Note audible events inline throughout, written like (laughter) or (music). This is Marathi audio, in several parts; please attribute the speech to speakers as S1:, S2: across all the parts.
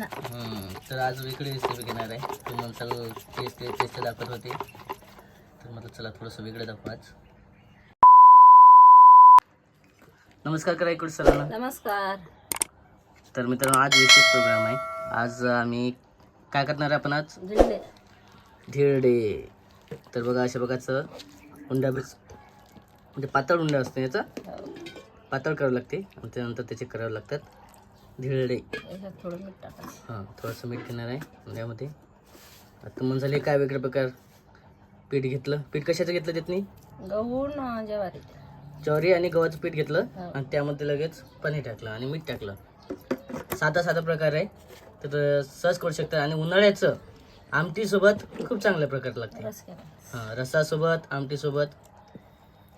S1: तर आज वेगळी रेसिपी घेणार आहे. तुम्ही म्हणसाल टेस्ट टेस्ट दाखवत होते. तर म्हटलं चला थोडंसं वेगळं दाखवू आज. नमस्कार करा इकडे सरांना.
S2: नमस्कार.
S1: तर मित्रांनो आज विशेष प्रोग्राम आहे. आज आम्ही काय करणार आहे आपण आज? धिरडे तर बघा अशा प्रकारचं उंडा बेस म्हणजे पातळ उंडा असतो याचा. पातळ करावं लागते. आणि त्यानंतर त्याचे करावे लागतात. धिरडे
S2: याच्यात थोडं मीठ टाकायचं.
S1: हां थोडंसं मीठ घेणार आहे उंड्यामध्ये आता मग झाले काय वेगळे प्रकार? पीठ घेतलं. पीठ कशाचं घेतलं त्यातनी
S2: गहू न ज्वारी
S1: ज्वारी आणि गव्हाचं पीठ घेतलं
S2: हो.
S1: आणि त्यामध्ये लगेच पाणी टाकलं आणि मीठ टाकलं. साधा साधा प्रकार आहे. तर सहज करू शकता. आणि उन्हाळ्याचं आमटीसोबत खूप चांगल्या प्रकारे लागते
S2: रस केला.
S1: हां रसासोबत आमटीसोबत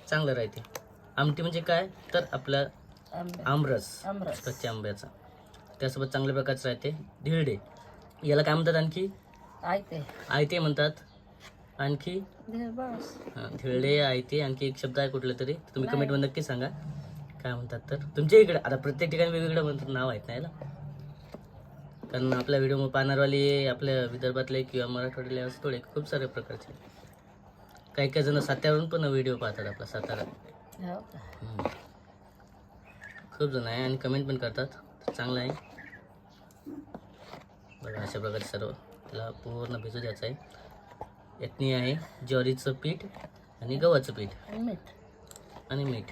S1: चांगलं राहते. आमटी म्हणजे काय? तर आपला
S2: आंबे.
S1: आमरस.
S2: आमरस.
S1: कच्च्या आंब्याचा. त्यासोबत चांगल्या प्रकारचं राहते. धिरडे याला काय म्हणतात आणखी?
S2: ऐकते
S1: आयते म्हणतात. आणखी? हां, धिरडे आयते आणखी एक शब्द आहे कुठलं तरी. तुम्ही कमेंटमध्ये नक्की सांगा. काय म्हणतात तर? तुमच्या इकडे आता प्रत्येक ठिकाणी वेगवेगळं म्हणतात नाव आहेत ना याला? कारण आपल्या व्हिडिओ पाहणारवाले आपल्या विदर्भातले किंवा मराठवाड्यातले असं थोडे खूप सारे प्रकारचे काही काही जण साताऱ्यावरून पण व्हिडिओ पाहतात आपला सातारा.
S2: हो.
S1: खूप जण आहे आणि कमेंट पण करतात. चांगलं आहे. बघा अशा प्रकारे सर्व त्याला पूर्ण भिजू द्यायचं आहे. यातनी आहे ज्वारीचं पीठ आणि गव्हाचं पीठ.
S2: आणि मीठ.
S1: आणि मीठ.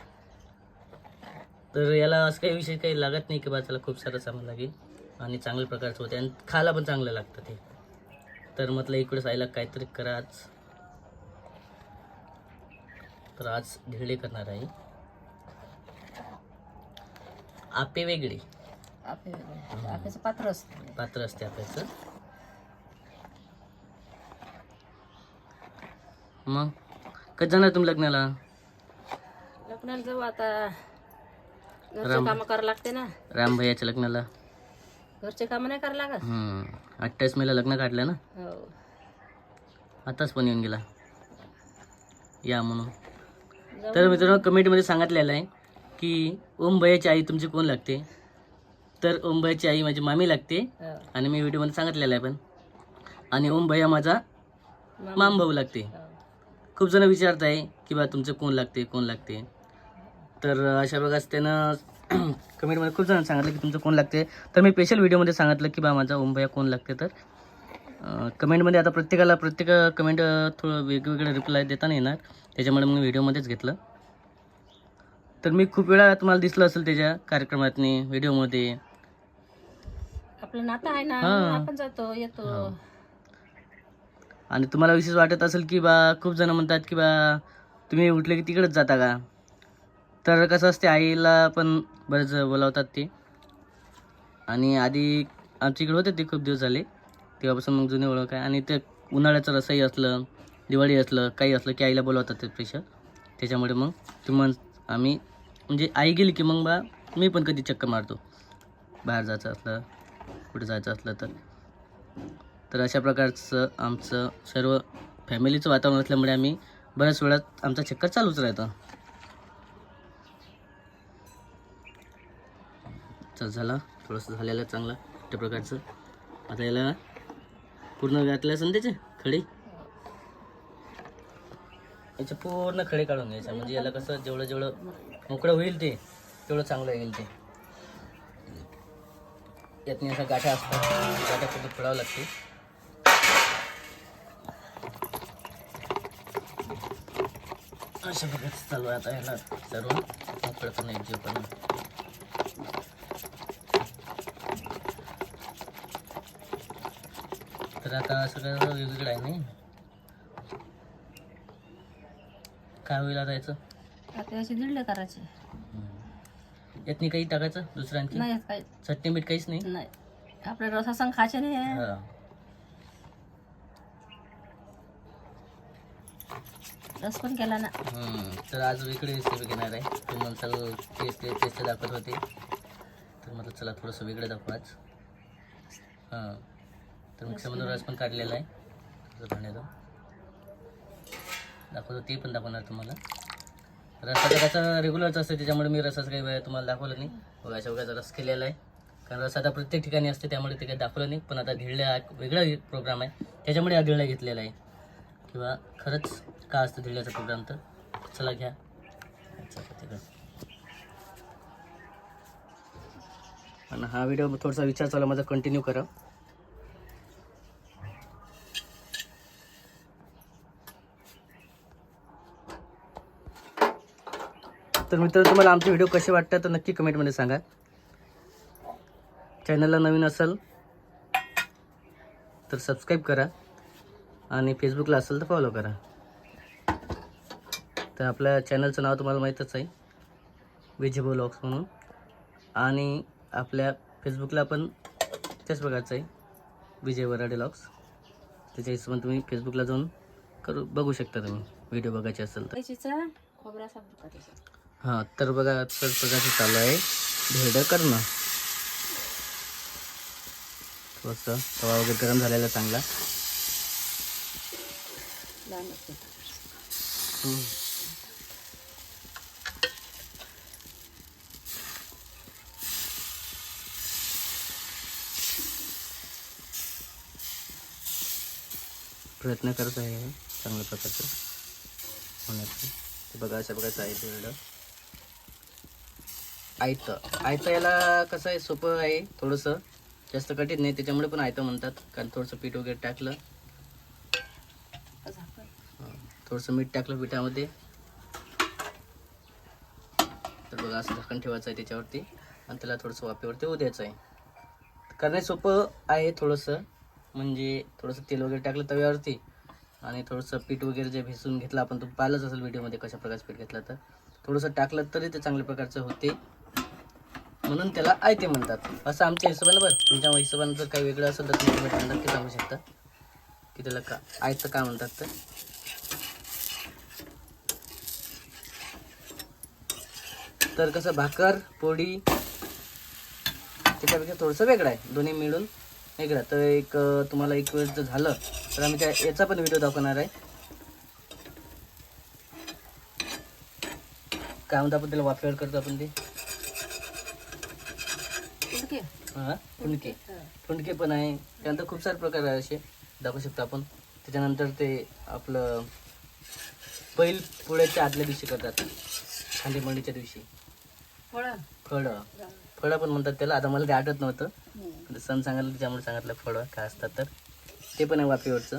S1: तर याला असं काही विशेष काही लागत नाही की बा त्याला खूप सारं सामान लागेल आणि चांगल्या प्रकारचं होते. आणि खायला पण चांगलं लागतं ते. तर म्हटलं इकडे आईला काहीतरी करा आज. तर आज धिरडे करणार आहे. आपे वेगळे.
S2: आपे पात्र असतं.
S1: पात्र असते आप्याचं मग कधी जाणार तुम्ही लग्नाला?
S2: लग्नाला जाऊ आता. घरचे
S1: राम.
S2: कामं करावं लागते ना.
S1: राम भैयाच्या लग्नाला.
S2: घरचे कामं नाही करावं लागत.
S1: हम्म. अठ्ठावीस मेला लग्न काढलं ना?
S2: हो.
S1: आताच पण येऊन गेला. या म्हणून.
S2: जाऊ
S1: तर मित्रांनो कमेंटमध्ये सांगितलेलं आहे की ओम भैयाची आई तुमची कोण लागते? तर भैयाची आई माझी मामी लागते.
S2: हो.
S1: आणि मी व्हिडिओमध्ये सांगितलेलं आहे पण. आणि ओम भैया माझा
S2: मामा.
S1: भाऊ लागते.
S2: हो.
S1: खूप जण विचारत आहे की बा तुमचं कोण लागते कोण लागते? तर अशा प्रकारे त्यानं (clears throat) कमेंटमध्ये खूप जण सांगितलं की तुमचं कोण लागते. तर मी स्पेशल व्हिडिओमध्ये सांगितलं की बा माझा ओम भैया कोण लागते तर. कमेंटमध्ये आता प्रत्येकाला प्रत्येक कमेंट थोडं वेगवेगळं रिप्लाय देता नाही येणार. त्याच्यामुळे मग व्हिडिओमध्येच घेतलं. तर मी खूप वेळा तुम्हाला दिसलं असेल त्याच्या कार्यक्रमातनी व्हिडिओमध्ये.
S2: आपलं नातं आहे ना
S1: हा.
S2: आपण जातो येतो.
S1: हो. आणि तुम्हाला विशेष वाटत असेल की बा खूप जण म्हणतात की बा तुम्ही उठले की तिकडेच जाता का? तर कसं असते आईला पण बरेच बोलावतात ते. आणि आधी आमच्या इकडे होते ते खूप दिवस झाले. तेव्हापासून मग जुने ओळख आहे. आणि ते उन्हाळ्याचं रसही असलं दिवाळी असलं काही असलं की आईला बोलावतात ते प्रेशर त्याच्यामुळे मग तुम्ही आम्ही म्हणजे आई गेली की मग बा मी पण कधी चक्कर मारतो. बाहेर जायचं असलं कुठे जायचं असलं तर. तर अशा प्रकारचं आमचं सर्व फॅमिलीचं वातावरण असल्यामुळे आम्ही बऱ्याच वेळात आमचा चक्कर चालूच राहतं. चल झाला. थोडंसं झालेलं चांगलं त्या प्रकारचं. आता याला पूर्ण घातलं असेल त्याचे खडे? याचे पूर्ण खडे काढून घ्यायचे. म्हणजे याला कसं जेवढं जेवढं मोकळं होईल ते तेवढं चांगलं येईल ते. यातनी असा गाठ्या असतात. गाठा कुठे लागते अशा प्रकारचं चालू आहे आता ह्याला सर्व. मोकळं पण एक जीव पण तर आता सगळं वेगवेगळं आहे नाही? काय होईल आता याचं?
S2: आता असे दिडले करायचे.
S1: यातनी काही टाकायचं दुसरं आणखी
S2: नाही काही.
S1: चटणी मीठ काहीच नाही?
S2: नाही. आपल्या रसासंग खायचे नाही
S1: हा.
S2: रस पण केला ना.
S1: हम्म, तर आज वेगळी रेसिपी घेणार आहे. तुम्ही म्हणसाल टेस्ट टेस्ट दाखवत होते. तर म्हटलं चला थोडंसं वेगळं दाखवू आज. हां. तर मिक्सरमधून रस पण काढलेला आहे. तसं पाण्याचा दाखवतो ते पण दाखवणार तुम्हाला. रसाचा कसा रेग्युलरच असतं त्याच्यामुळे मी रसाचं काही वेळ तुम्हाला दाखवलं नाही. बघा अशा रस केलेला आहे. कारण रस आता प्रत्येक ठिकाणी असते त्यामुळे ते काही दाखवलं नाही. पण आता धिळल्या हा वेगळा प्रोग्राम आहे. त्याच्यामुळे हा धिरडा घेतलेला आहे. किंवा खरंच का असतं धिळल्याचा प्रोग्राम तर? चला घ्या. आणि हा व्हिडिओ थोडासा विचार चालू माझा कंटिन्यू करा. तर मित्र तुम्हाला आमचे व्हिडिओ कसे वाटतात तर नक्की कमेंटमध्ये सांगा. चॅनलला नवीन असेल तर सबस्क्राईब करा आणि फेसबुकला असेल तर फॉलो करा. तर आपल्या चॅनलचं नाव तुम्हाला माहीतच आहे विजय ब्लॉग्स म्हणून. आणि आपल्या फेसबुकला पण त्याच प्रकारचं आहे विजय वराडे लॉग्स त्याच्या हिशोबाने तुम्ही फेसबुकला जाऊन करू बघू शकता तुम्ही व्हिडिओ बघायचे असेल तर. हां तर बघा तर प्रकारचं चालू आहे. भेडं करणं. थोडंसं तवा वगैरे गरम झालेला चांगला. प्रयत्न करत आहे चांगल्या प्रकारचं. होण्याचं. बघायचं बघा अशा आहे भेडं आयतं. आयतं याला कसं आहे सोपं आहे थोडंसं. जास्त कठीण नाही त्याच्यामुळे पण आयतं म्हणतात. कारण थोडंसं पीठ वगैरे टाकलं. थोडंसं मीठ टाकलं पिठामध्ये. तर बघा असं झाकण ठेवायचं आहे त्याच्यावरती. आणि त्याला थोडंसं वाफेवरती होऊ द्यायचं आहे. करणे सोपं आहे थोडंसं. म्हणजे थोडंसं तेल वगैरे टाकलं तव्यावरती. आणि थोडंसं पीठ वगैरे जे भिसून घेतलं आपण तो पाहिलंच असेल व्हिडिओमध्ये कशा प्रकारचं पीठ घेतलं तर. थोडंसं टाकलं तरी ते चांगल्या प्रकारचं होते. म्हणून त्याला आयते म्हणतात. असं आमच्या हिशोबाने बरं तुमच्या हिशोबाने जर काही वेगळं असेल तर तुम्ही comment नक्की सांगू शकता. की त्याला का आयतं का म्हणतात तर तर कसं भाकर पोळी त्याच्यापेक्षा थोडंसं वेगळं आहे. दोन्ही मिळून वेगळं. तर एक तुम्हाला एक वेळ जर झालं तर आम्ही त्या याचा पण व्हिडिओ दाखवणार आहे. काय म्हणतो आपण त्याला वाफेवर करतो आपण ते? हां? फुंडके फुंडके पण आहे. त्यानंतर खूप सारे प्रकार आहे असे. दाखवू शकतो आपण. त्याच्यानंतर ते आपलं बैल पोळ्याच्या आदल्या दिवशी करतात. खांदे मंडीच्या दिवशी.
S2: फळं.
S1: फळं. फळं पण म्हणतात त्याला. आता मला ते आठवत नव्हतं. सण सांगितलं त्याच्यामुळे सांगितलं फळं काय असतात तर. ते पण आहे वाफेवरचं.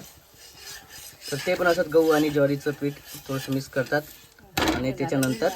S1: तर ते पण असतात गहू आणि ज्वारीचं पीठ थोडंसं मिक्स करतात. आणि त्याच्यानंतर